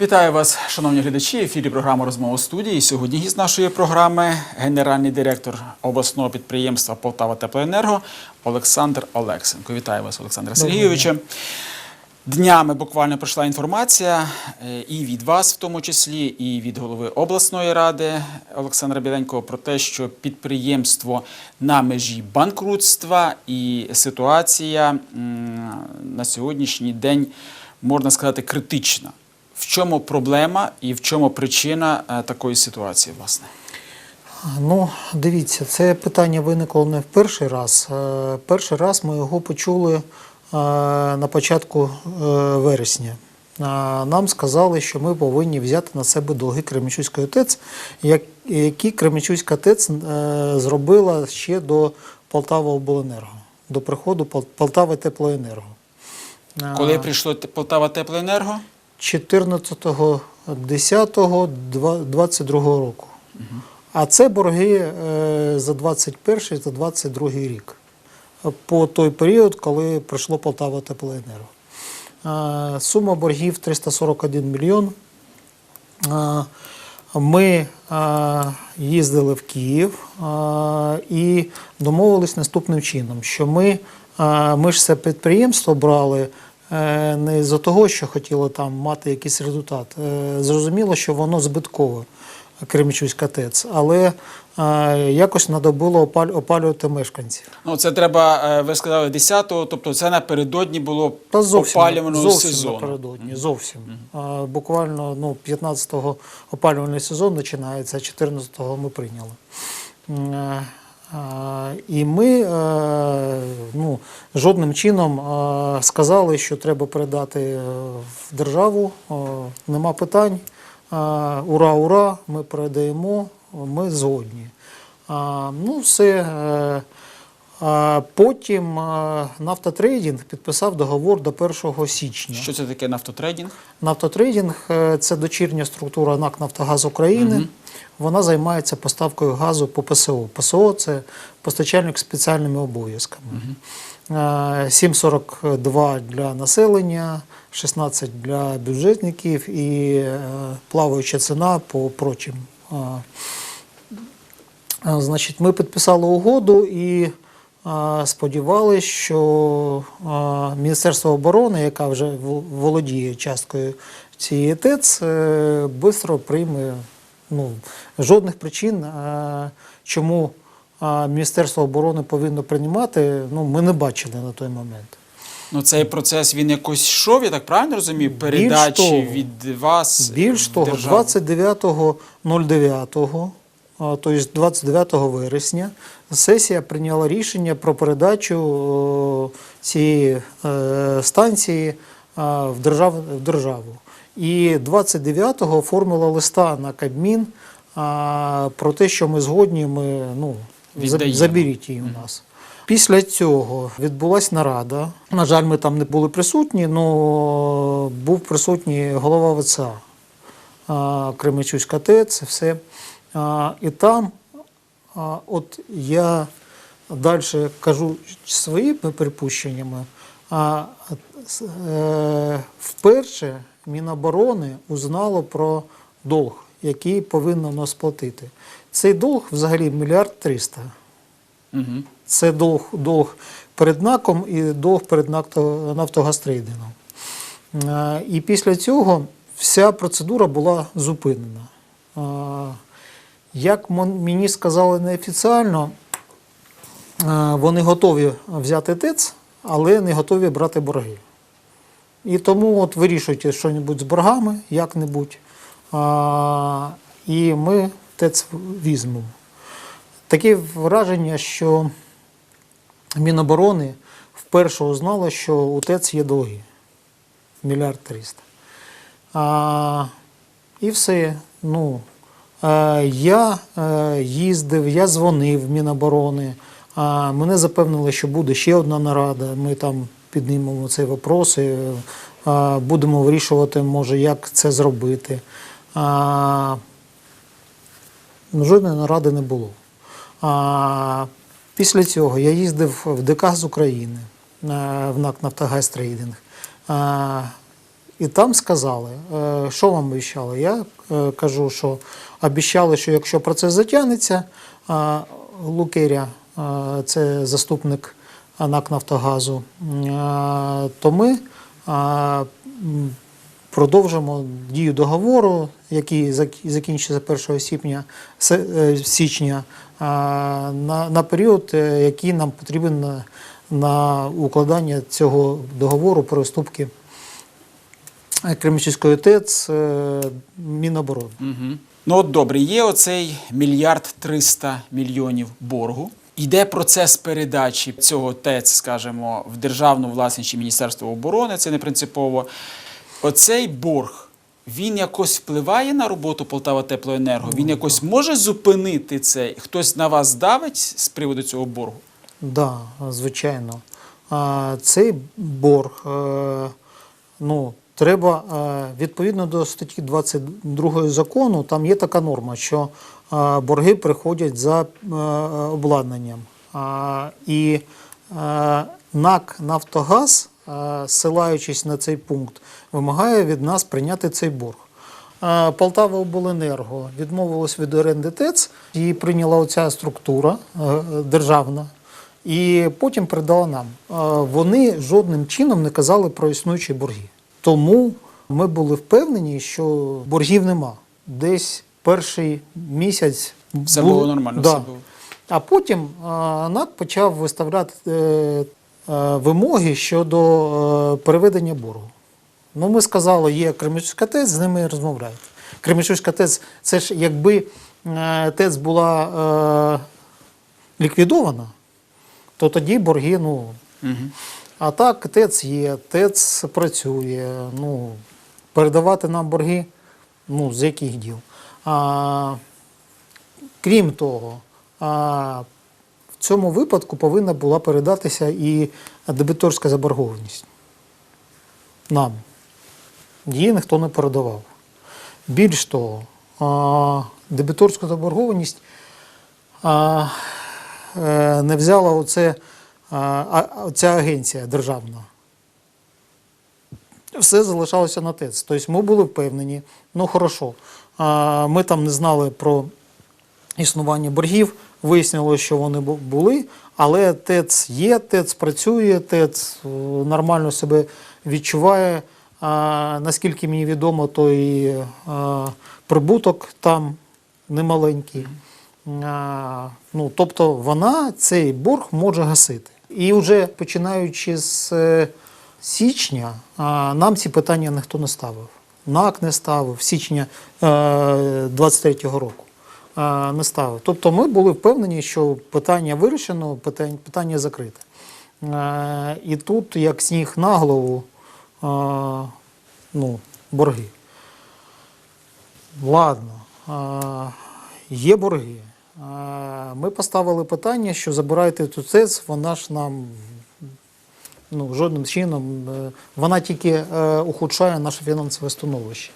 Вітаю вас, шановні глядачі. В ефірі програма розмова студії. Сьогодні гість нашої програми генеральний директор обласного підприємства Полтава Теплоенерго Олександр Олексенко. Вітаю вас, Олександре Сергійовичу. Днями буквально прийшла інформація е, і від вас, в тому числі, і від голови обласної ради Олександра Біленького про те, що підприємство на межі банкрутства і ситуація на сьогоднішній день можна сказати критична. В чому проблема і в чому причина е, такої ситуації, власне? Ну, дивіться, це питання виникло не в перший раз. Е, Перший раз ми його почули на початку е, вересня. Е, Нам сказали, що ми повинні взяти на себе долги Кременчуцької ТЕЦ, які Кременчуцька ТЕЦ е, зробила ще до Полтава обленерго, до приходу Пол- Полтави Теплоенерго. Е, Коли прийшло Полтава Теплоенерго? 14.10.22 року. А це борги е, за 21 та 22 рік. По той період, коли прийшло Полтава Теплоенерго. Е, Сума боргів 341 мільйон. Е, Ми е, їздили в Київ і домовились наступним чином, що ми, ми ж це підприємство брали не з-за того, що хотіли там мати якийсь результат. Зрозуміло, що воно збиткове. Кремічуська ТЕЦ, але е, якось треба було опаль- опалювати мешканців. Ну, це треба, е, ви сказали, 10-го, тобто це напередодні було Та зовсім, опалюваного зовсім сезону. напередодні, зовсім. А, буквально ну, 15-го опалювальний сезон починається, 14-го ми прийняли. Е, І ми ну, жодним чином сказали, що треба передати в державу. Нема питань. Ура, ура! Ми передаємо, ми згодні. Ну, все. е, Потім Нафтотрейдинг підписав договор до 1 січня. Що це таке нафтотрейдинг? Нафтотрейдинг е, це дочірня структура НАК Нафтогаз України. Вона займається поставкою газу по ПСО. ПСО це постачальник з спеціальними обов'язками. Е, 7,42 для населення, 16 для бюджетників і е, плаваюча ціна по прочим. Е, Е, Значить, ми підписали угоду і е, сподівалися, що е, Міністерство оборони, яка вже володіє часткою цієї ТЕЦ, швидко прийме ну, жодних причин, е, чому е, Міністерство оборони повинно приймати, ну, ми не бачили на той момент. Ну, цей процес він якось йшов, я так правильно розумію? Передачі того, від вас. Більш в того, державу. 29.09, а, тобто 29 вересня, сесія прийняла рішення про передачу цієї е, станції в, держав, в державу. І 29-го оформила листа на Кабмін про те, що ми згодні, ми ну, Віддаємо. заберіть її у нас. Після цього відбулася нарада. На жаль, ми там не були присутні, але був присутній голова ВЦА а, Кременчуцька ТЕЦ, це все. І там, от я далі кажу своїми припущеннями, а е, вперше Міноборони узнало про долг, який повинно нас сплатити. Цей долг взагалі мільярд триста. Мгм. Це долг, долг перед НАКом і долг перед Нафто- Нафтогазтрейдингом. Е, І після цього вся процедура була зупинена. Е, Як мені сказали неофіціально, е, вони готові взяти ТЕЦ, але не готові брати борги. І тому от вирішуйте щось з боргами, як-небудь, і ми ТЕЦ. Таке враження, що Міноборони вперше узнало, що у ТЕЦ є долги. Мільярд триста. І все. Ну, е, я е, їздив, я дзвонив в Міноборони. А, мене запевнили, що буде ще одна нарада. Ми там піднімемо цей вопрос. А, будемо вирішувати, може, як це зробити. А, жодної наради не було. А, після цього я їздив в ДК з України е, в НАК Нафтогаз Трейдинг. І там сказали, е, що вам обіцяли? Я е, кажу, що обіцяли, що якщо процес затягнеться, Лукеря, це заступник НАК Нафтогазу, то ми продовжимо дію договору, який закінчиться 1 січня, е, січня на, на період, е, який нам потрібен на, на укладання цього договору про уступки Кремчівської ТЕЦ е, Міноборони. Угу. Ну от добре, є оцей мільярд триста мільйонів боргу. Йде процес передачі цього ТЕЦ, скажімо, в державну власність чи Міністерство оборони, це не принципово. Оцей борг, він якось впливає на роботу Полтава Теплоенерго? Він якось може зупинити це? Хтось на вас давить з приводу цього боргу? Да, звичайно. Цей борг, е, ну, треба е, відповідно до статті 22 закону, там є така норма, що е, борги приходять за обладнанням. І НАК Нафтогаз, ссилаючись на цей пункт, вимагає від нас прийняти цей борг. Полтава обленерго відмовилась від оренди ТЕЦ, її прийняла оця структура е, е, державна, і потім передала нам. Вони жодним чином не казали про існуючі борги. Тому ми були впевнені, що боргів нема. Десь перший місяць Все був- було нормально, Да. все було. А потім НАК почав виставляти е, вимоги щодо е, переведення боргу. Ну, ми сказали, є Кременчуцька ТЕЦ, з ними розмовляють. Кременчуцька ТЕЦ, це ж якби е, ТЕЦ була е, ліквідована, то тоді борги, ну. Угу. А так, ТЕЦ є, ТЕЦ працює. Ну, передавати нам борги, ну, з яких діл. А, крім того, а, цьому випадку повинна була передатися і дебіторська заборгованість нам. Її ніхто не передавав. Більш того, дебіторську заборгованість е, не взяла оце, а, а, ця агенція державна. Все залишалося на ТЕЦ. Тобто ми були впевнені, ну хорошо, ми там не знали про існування боргів, вияснилося, що вони були, але ТЕЦ є, ТЕЦ працює, ТЕЦ е, нормально себе відчуває. А, наскільки мені відомо, то і е, прибуток там немаленький. А, ну, тобто вона цей борг може гасити. І вже починаючи з е, січня, а, нам ці питання ніхто не ставив. НАК не ставив, січня е, 23-го року не ставив. Тобто ми були впевнені, що питання вирішено, питання, закрите. Е, і тут, як сніг на голову, е, ну, борги. Ладно, е, є борги. Е, Ми поставили питання, що забирайте ту ЦЕЦ, вона ж нам ну, жодним чином, е, вона тільки е, ухудшає наше фінансове становище.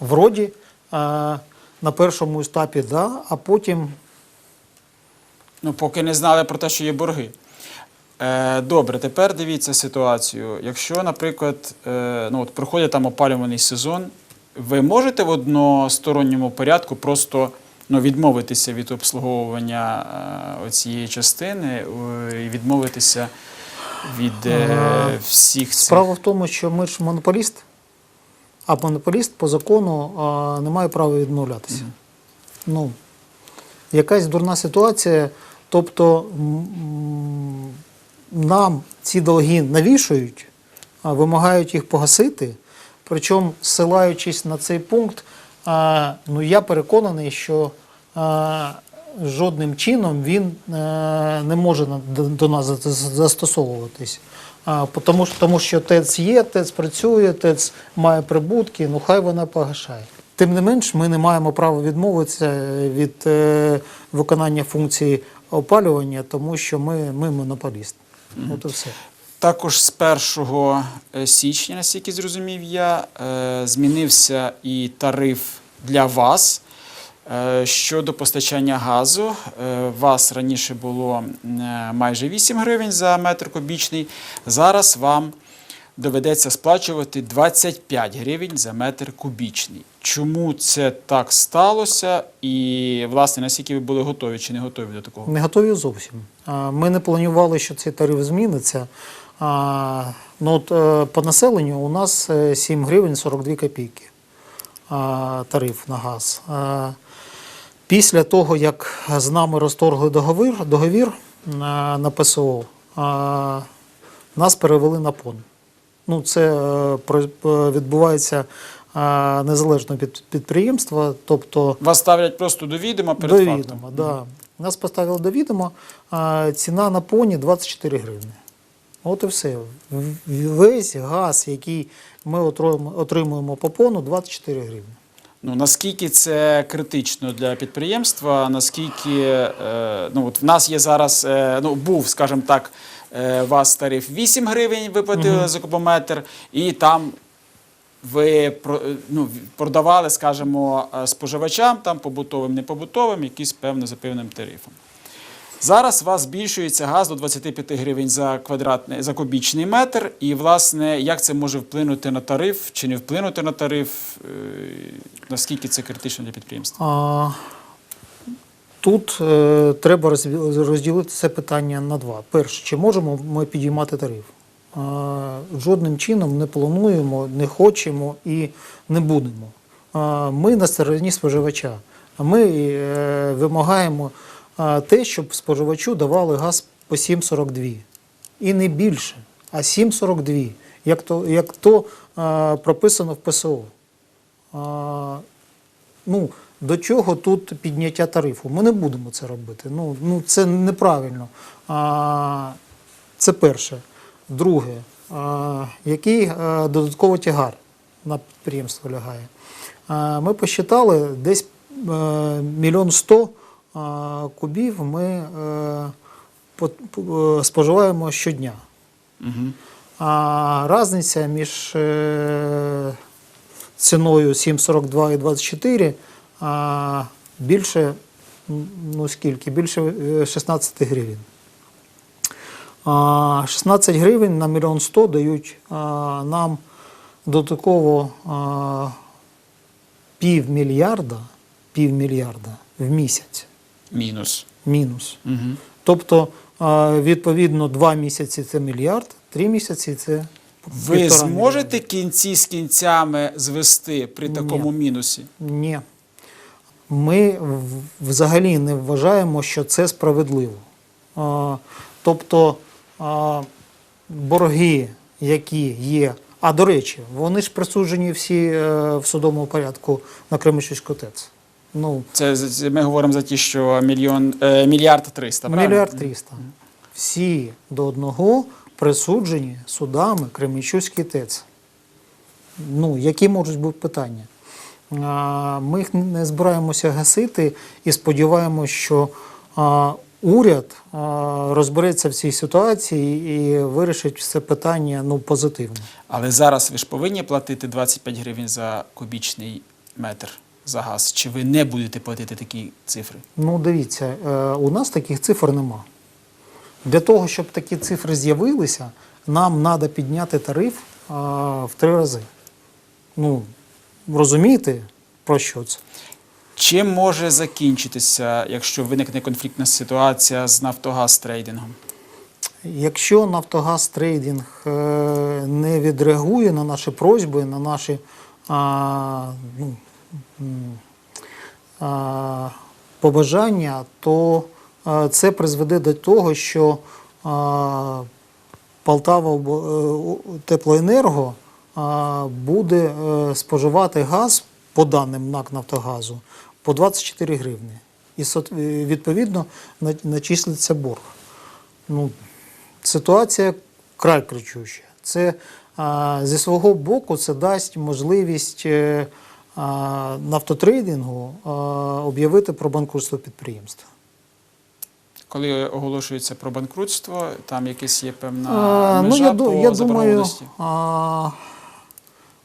Вроді е, на першому етапі, да, а потім Ну, поки не знали про те, що є борги. Е, добре, тепер дивіться ситуацію. Якщо, наприклад, е, ну, от проходить там опалюваний сезон, ви можете в односторонньому порядку просто ну, відмовитися від обслуговування е, оцієї частини е, і відмовитися від е, Е, всіх цих. Справа в тому, що ми ж монополіст, а монополіст по закону а, не має права відмовлятися. Ну, якась дурна ситуація. Тобто нам ці долги навішують, а, вимагають їх погасити. Причому, ссилаючись на цей пункт, а, ну, я переконаний, що а, жодним чином він е, не може до, нас за- за- застосовуватись. Тому, тому що ТЕЦ є, ТЕЦ працює, ТЕЦ має прибутки, ну хай вона погашає. Тим не менш, ми не маємо права відмовитися від е, виконання функції опалювання, тому що ми, ми монополіст. От і все. Також з 1 січня, наскільки зрозумів я, е, змінився і тариф для вас. Е, Щодо постачання газу, е, вас раніше було майже 8 гривень за метр кубічний. Зараз вам доведеться сплачувати 25 гривень за метр кубічний. Чому це так сталося? І, власне, наскільки ви були готові чи не готові до такого? Не готові зовсім. Ми не планували, що цей тариф зміниться. Ну, от, е, по населенню у нас е, 7 гривень 42 копійки тариф на газ. Після того, як з нами розторгли договір, договір на, на ПСО, нас перевели на ПОН. Ну, це е, е, відбувається е, незалежно від підприємства, тобто Вас ставлять просто до відома перед до фактом. відома, да. Нас поставили до відома, ціна на поні 24 гривні. От і все. Весь газ, який ми отримуємо по пону, 24 гривні. Ну наскільки це критично для підприємства? Наскільки е, ну от в нас є зараз, е, ну був, скажімо так, е, у вас тариф 8 гривень ви платили за кубометр, і там ви е, ну, продавали, скажімо, е, споживачам там побутовим, не побутовим, якийсь певно за певним тарифом. Зараз у вас збільшується газ до 25 гривень за квадратний за кубічний метр. І, власне, як це може вплинути на тариф чи не вплинути на тариф? Е, Наскільки це критично для підприємства? Тут е, треба розділити це питання на два. Перше, чи можемо ми підіймати тариф? А, жодним чином не плануємо, не хочемо і не будемо. А, ми на стороні споживача. Ми е, вимагаємо те, щоб споживачу давали газ по 7,42. І не більше, а 7,42, як то, як то а, прописано в ПСО. А, ну, до чого тут підняття тарифу? Ми не будемо це робити. Ну, ну це неправильно. А, це перше. Друге, а, який а, додатковий тягар на підприємство лягає? А, ми посчитали десь е, мільйон сто кубів ми е, е, споживаємо щодня. Угу. А різниця між е, ціною 7,42 і 24 більше, ну скільки? Більше е, 16 гривень. 16 гривень на мільйон 100 дають нам додатково півмільярда, півмільярда в місяць Мінус. мінус. Угу. Тобто, відповідно, два місяці це мільярд, три місяці це Ви зможете кінці з кінцями звести при такому мінусі? Ні. Ми взагалі не вважаємо, що це справедливо. А, Тобто а, борги, які є, а до речі, вони ж присуджені всі е, в судовому порядку на Кременчуцьку ТЕЦ. Ну, Це ми говоримо за ті, що мільйон е, мільярд триста. мільярд тріста. Всі до одного присуджені судами Кременчуцький ТЕЦ. Ну, які можуть бути питання? А, Ми їх не збираємося гасити і сподіваємося, що а, уряд а, розбереться в цій ситуації і вирішить це питання ну, позитивно. Але зараз ви ж повинні платити 25 гривень за кубічний метр за газ. Чи ви не будете платити такі цифри? Ну, дивіться, е, у нас таких цифр нема. Для того, щоб такі цифри з'явилися, нам треба підняти тариф в три рази. Ну, розумієте, про що це? Чим може закінчитися, якщо виникне конфліктна ситуація з Нафтогаз трейдингом? Якщо Нафтогаз трейдинг е, не відреагує на наші просьби, на наші а, ну, побажання, то це призведе до того, що Полтава е, Теплоенерго буде е, споживати газ по даним НАК Нафтогазу по 24 гривні. І відповідно начислиться борг. Ну, ситуація край кричуща. Це зі свого боку це дасть можливість е, нафтотрейдингу об'явити про банкрутство підприємства. коли оголошується про банкрутство, там якась є певна А, межа ну, я, по я думаю, а,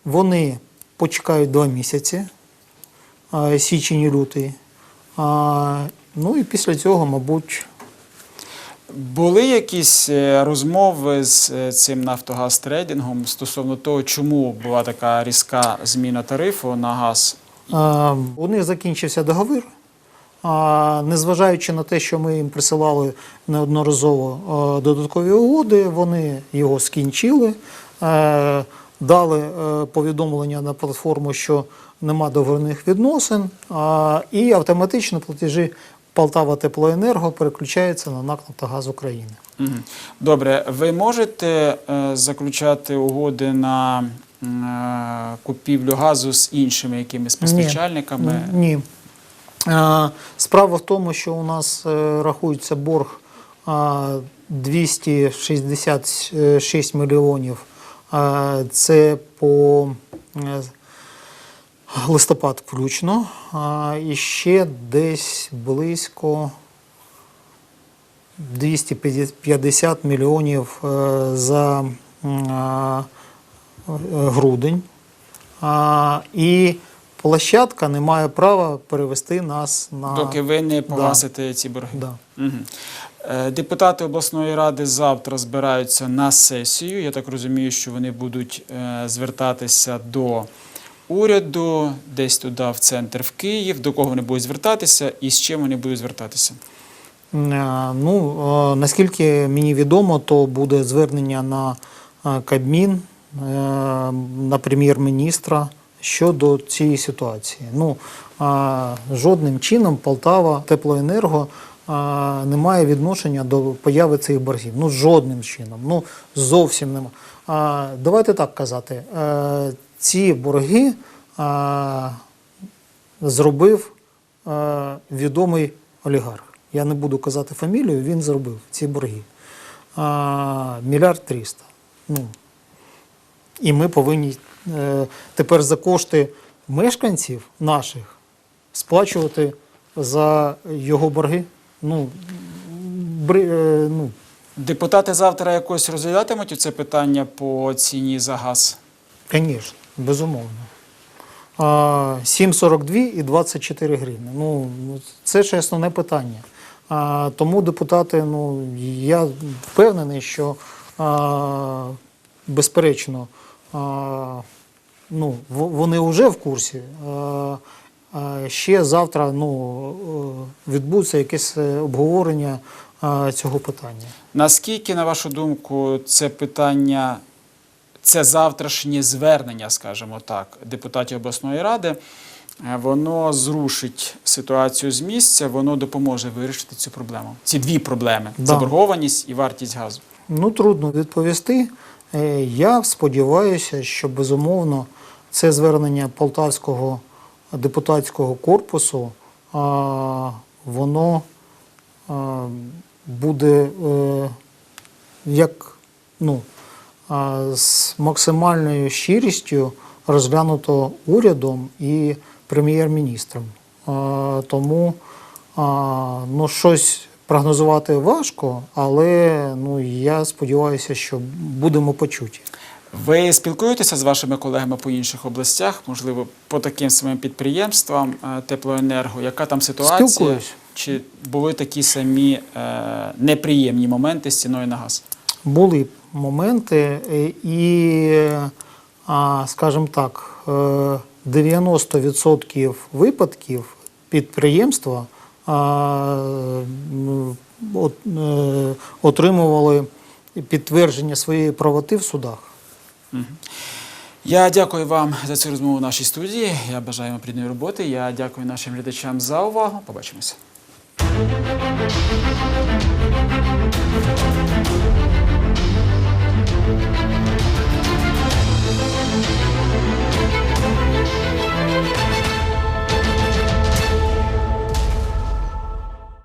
вони почекають два місяці, а, січень і лютий. А, ну і після цього, мабуть, Були якісь е, розмови з е, цим Нафтогаз трейдингом стосовно того, чому була така різка зміна тарифу на газ? У них закінчився договір. Незважаючи на те, що ми їм присилали неодноразово додаткові угоди, вони його скінчили, е, дали повідомлення на платформу, що нема договірних відносин, і автоматично платежі Полтава Теплоенерго переключаються на НАК «Нафтогаз України. Добре, ви можете е, заключати угоди на е, купівлю газу з іншими якимись постачальниками? Ні. Е, Справа в тому, що у нас рахується борг 266 мільйонів. Це по листопад включно. А, І ще десь близько 250 мільйонів е, за е, грудень. А, І площадка не має права перевести нас на Доки ви не погасите ці борги. Да. Е, Депутати обласної ради завтра збираються на сесію. Я так розумію, що вони будуть звертатися до уряду, десь туди, в центр, в Київ. До кого вони будуть звертатися і з чим вони будуть звертатися? Е, Ну, е, наскільки мені відомо, то буде звернення на е, Кабмін, на прем'єр-міністра щодо цієї ситуації. Ну, жодним чином Полтава Теплоенерго не має відношення до появи цих боргів. Ну, жодним чином. Ну, зовсім нема. Е, Давайте так казати. Е, Ці борги е, зробив е, відомий олігарх. Я не буду казати фамілію, він зробив ці борги. А, мільярд тріста. Ну, і ми повинні е, тепер за кошти мешканців наших сплачувати за його борги. Ну, бри, е, ну, Депутати завтра якось розглядатимуть це питання по ціні за газ. Звісно, безумовно. 7,42 і 24 гривні. Ну, це ж основне питання. Тому депутати, ну, я впевнений, що безперечно, ну, вони вже в курсі. Ще завтра ну, відбудеться якесь обговорення цього питання. Наскільки, на вашу думку, це питання, це завтрашнє звернення, скажімо так, депутатів обласної ради, е, воно зрушить ситуацію з місця, воно допоможе вирішити цю проблему. Ці дві проблеми Да. заборгованість і вартість газу. Ну, трудно відповісти. Е, Я сподіваюся, що безумовно це звернення полтавського депутатського корпусу, воно буде е, як ну, з максимальною щирістю розглянуто урядом і прем'єр-міністром. Тому ну, щось прогнозувати важко, але ну, я сподіваюся, що будемо почуті. Ви спілкуєтеся з вашими колегами по інших областях, можливо, по таким самим підприємствам е, теплоенерго? Яка там ситуація? Спілкуюсь. Чи були такі самі е, неприємні моменти з ціною на газ? Були моменти, е, і, скажімо так, е, 90% випадків підприємства е, отримували підтвердження своєї правоти в судах. Я дякую вам за цю розмову в нашій студії. Я бажаю вам плідної роботи. Я дякую нашим глядачам за увагу. Побачимося.